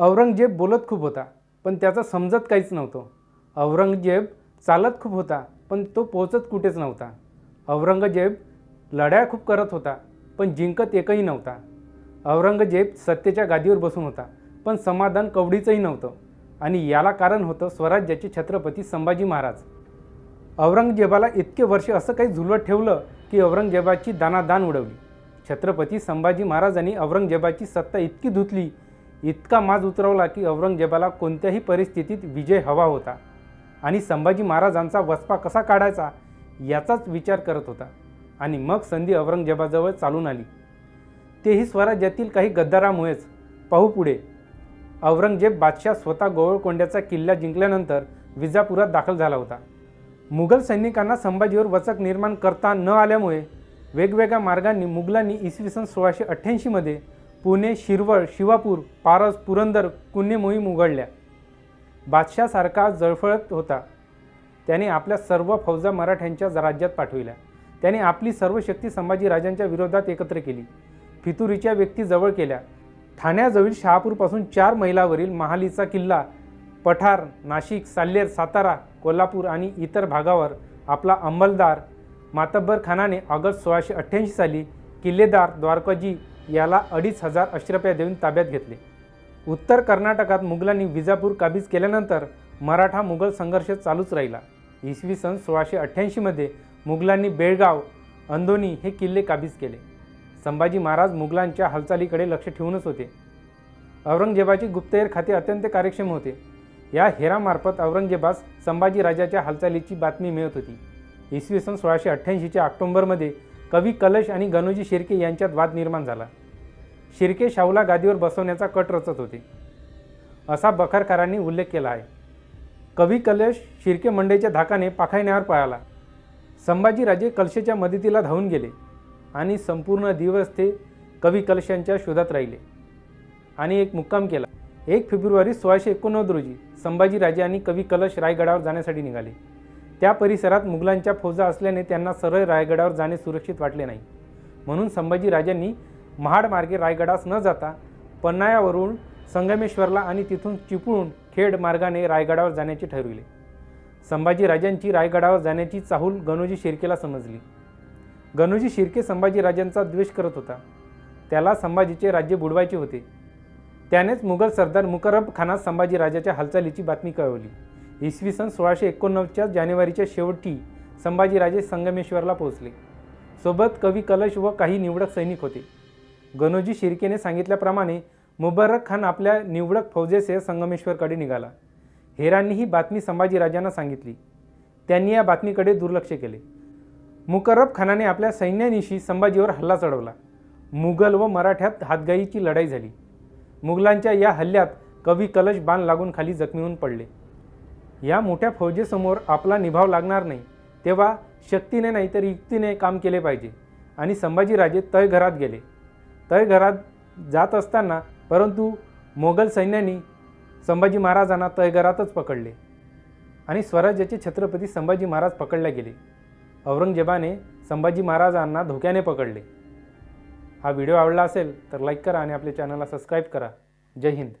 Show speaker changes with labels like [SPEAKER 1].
[SPEAKER 1] औरंगजेब बोलत खूप होता पण त्याचं समजत काहीच नव्हतं. औरंगजेब चालत खूप होता पण तो पोचत कुठेच नव्हता. औरंगजेब लढाया खूप करत होता पण जिंकत एकही नव्हता. औरंगजेब सत्तेच्या गादीवर बसून होता पण समाधान कवडीचंही नव्हतं. आणि याला कारण होतं स्वराज्याचे छत्रपती संभाजी महाराज. औरंगजेबाला इतके वर्ष असं काही झुलवत ठेवलं की औरंगजेबाची दानादान उडवली. छत्रपती संभाजी महाराजांनी औरंगजेबाची सत्ता इतकी धुतली इतका माज उतरवला की औरंगजेबाला कोणत्याही परिस्थितीत विजय हवा होता. आणि संभाजी महाराजांचा वसपा कसा काढायचा याचाच विचार करत होता. आणि मग संधी औरंगजेबाजवळ चालून आली. तेही स्वराज्यातील काही गद्दारामुळेच. पाहू पुढे. औरंगजेब बादशाह स्वतः गोवळकोंड्याचा किल्ला जिंकल्यानंतर विजापुरात दाखल झाला होता. मुघल सैनिकांना संभाजीवर वचक निर्माण करता न आल्यामुळे वेगवेगळ्या मार्गांनी मुघलांनी इसवी सन सोळाशे अठ्ठ्याऐंशीमध्ये पुणे शिरवळ शिवापूर पारस पुरंदर कुन्हे मोहीम उघडल्या बादशाहसारखा जळफळत होता. त्याने आपल्या सर्व फौजा मराठ्यांच्या राज्यात पाठविल्या. त्याने आपली सर्व शक्ती संभाजीराजांच्या विरोधात एकत्र केली. फितुरीच्या व्यक्ती जवळ केल्या. ठाण्याजवळील शहापूरपासून चार मैलावरील महालीचा किल्ला पठार नाशिक साल्लेर सातारा कोल्हापूर आणि इतर भागावर आपला अंमलदार मातब्बर खानाने ऑगस्ट सोळाशे अठ्ठ्याऐंशी साली किल्लेदार द्वारकाजी याला अडीच हजार अश्रप्या देऊन ताब्यात घेतले. उत्तर कर्नाटकात मुघलांनी विजापूर काबीज केल्यानंतर मराठा मुघल संघर्ष चालूच राहिला. इसवी सन सोळाशे अठ्ठ्याऐंशीमध्ये मुघलांनी बेळगाव अंदोनी हे किल्ले काबीज केले. संभाजी महाराज मुघलांच्या हालचालीकडे लक्ष ठेवूनच होते. औरंगजेबाची गुप्तहेर खाते अत्यंत कार्यक्षम होते. या हेरामार्फत औरंगजेबास संभाजी राजाच्या हालचालीची बातमी मिळत होती. इसवी सन सोळाशे अठ्ठ्याऐंशीच्या ऑक्टोंबरमध्ये कवी कलश आणि गणोजी शिर्के यांच्यात वाद निर्माण झाला. शिर्के शाहूला गादीवर बसवण्याचा कट रचत होते. असा बखरकरांनी उल्लेख केला आहे. कवी कलश शिर्के मंडईच्या धाकाने पाखायण्यावर पळाला. संभाजीराजे कलशेच्या मदतीला धावून गेले आणि संपूर्ण दिवस ते कवी कलशांच्या शोधात राहिले. आणि एक मुक्काम केला. एक फेब्रुवारी सोळाशे एकोणनव्वद रोजी संभाजीराजे आणि कवी कलश रायगडावर जाण्यासाठी निघाले. त्या परिसरात मुघलांच्या फौजा असल्याने त्यांना सरळ रायगडावर जाणे सुरक्षित वाटले नाही. म्हणून संभाजीराजांनी महाडमार्गे रायगडास न जाता पन्हाळ्यावरून संगमेश्वरला आणि तिथून चिपळूण खेड मार्गाने रायगडावर जाण्याचे ठरविले. संभाजीराजांची रायगडावर जाण्याची चाहूल गणोजी शिर्केला समजली. गणोजी शिर्के संभाजीराजांचा द्वेष करत होता. त्याला संभाजीचे राज्य बुडवायचे होते. त्यानेच मुघल सरदार मुकरब खानास संभाजीराजाच्या हालचालीची बातमी कळवली. इसवी सन सोळाशे एकोणनव्वदच्या जानेवारीच्या शेवटी संभाजीराजे संगमेश्वरला पोहोचले. सोबत कवी कलश व काही निवडक सैनिक होते. गणोजी शिर्केने सांगितल्याप्रमाणे मुबारक खान आपल्या निवडक फौजेसह संगमेश्वरकडे निघाला. हेरांनी ही बातमी संभाजीराजांना सांगितली. त्यांनी या बातमीकडे दुर्लक्ष केले. मुकर्रब खानाने आपल्या सैन्यानिशी संभाजीवर हल्ला चढवला. मुघल व मराठ्यात हातगाईची लढाई झाली. मुघलांच्या या हल्ल्यात कवी कलश बाण लागून खाली जखमी होऊन पडले. या मोठ्या फौजेसमोर आपला निभाव लागणार नाही तेव्हा शक्तीने नाही तर युक्तीने काम केले पाहिजे आणि संभाजीराजे तळघरात गेले. तळघरात जात असताना परंतु मोगल सैन्यांनी संभाजी महाराजांना तळघरातच पकडले आणि स्वराज्याचे छत्रपती संभाजी महाराज पकडले गेले. औरंगजेबाने संभाजी महाराजांना धोक्याने पकडले. हा व्हिडिओ आवडला असेल तर लाईक करा आणि आपल्या चॅनलला सबस्क्राईब करा. जय हिंद.